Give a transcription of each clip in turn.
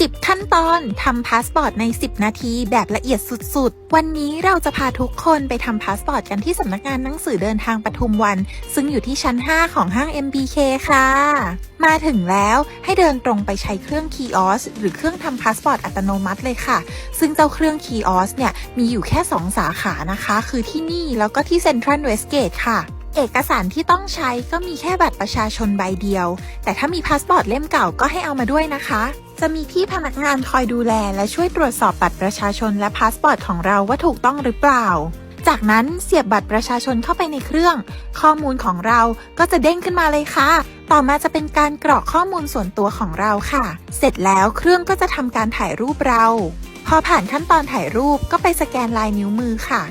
10 ขั้นตอนทำพาสปอร์ตใน 10 นาทีแบบละเอียดสุดๆ วันนี้เราจะพาทุกคนไปทำพาสปอร์ตกันที่สำนักงานหนังสือเดินทางปทุมวัน ซึ่งอยู่ที่ชั้น 5 ของห้าง MBK ค่ะ มาถึงแล้วให้เดินตรงไปใช้เครื่องคีออสหรือเครื่องทำพาสปอร์ตอัตโนมัติเลยค่ะ ซึ่งเจ้าเครื่องคีออสเนี่ยมีอยู่แค่ 2 สาขานะคะ คือที่นี่แล้วก็ที่เซ็นทรัลเวสเกตค่ะ เอกสารที่ต้องใช้ก็มีแค่บัตรประชาชนใบเดียว แต่ถ้ามีพาสปอร์ตเล่มเก่าก็ให้เอามาด้วยนะคะ จะมีพี่พนักงานคอยดูแล และช่วยตรวจสอบบัตรประชาชนและพาสปอร์ตของเราว่าถูกต้องหรือเปล่า จากนั้นเสียบบัตรประชาชนเข้าไปในเครื่อง ข้อมูลของเราก็จะเด้งขึ้นมาเลยค่ะ ต่อมาจะเป็นการกรอกข้อมูลส่วนตัวของเราค่ะ เสร็จแล้วเครื่องก็จะทำการถ่ายรูปเรา พอผ่านขั้นตอนถ่ายรูปก็ไปสแกนลายนิ้วมือค่ะ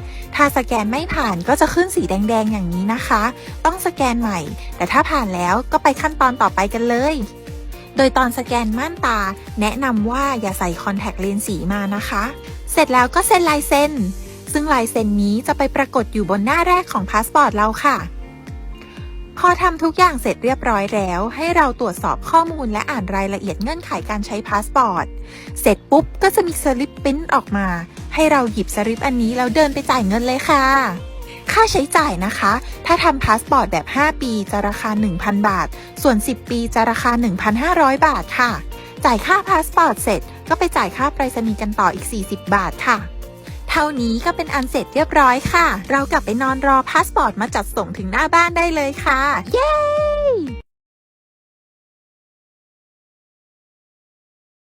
ถ้าสแกนไม่ผ่านก็จะขึ้นสีแดงๆ อย่างนี้นะคะ ต้องสแกนใหม่ แต่ถ้าผ่านแล้วก็ไปขั้นตอนต่อไปกันเลย โดยตอนสแกนม่านตา แนะนำว่าอย่าใส่คอนแทคเลนส์สีมานะคะ เสร็จแล้วก็เซ็นลายเซ็นซึ่งลายเซ็นนี้จะไปปรากฏอยู่บนหน้าแรกของพาสปอร์ตเราค่ะ พอทำทุกอย่างเสร็จเรียบร้อยแล้ว ให้เราตรวจสอบข้อมูลและอ่านรายละเอียดเงื่อนไขการใช้พาสปอร์ต เสร็จปุ๊บก็จะมีสลิปปิ้นออกมา ให้เราหยิบสลิปอันนี้แล้วเดินไปจ่ายเงินเลยค่ะ ค่าใช้จ่ายนะคะ ถ้าทำพาสปอร์ตแบบ 5 ปีจะราคา 1,000 บาท ส่วน 10 ปีจะราคา 1,500 บาทค่ะ จ่ายค่าพาสปอร์ตเสร็จก็ไปจ่ายค่าไปรษณีย์กันต่ออีก 40 บาทค่ะ เท่านี้ก็เป็นอันเสร็จเรียบร้อยค่ะ เรากลับไปนอนรอพาสปอร์ตมาจัดส่งถึงหน้าบ้านได้เลยค่ะ เย้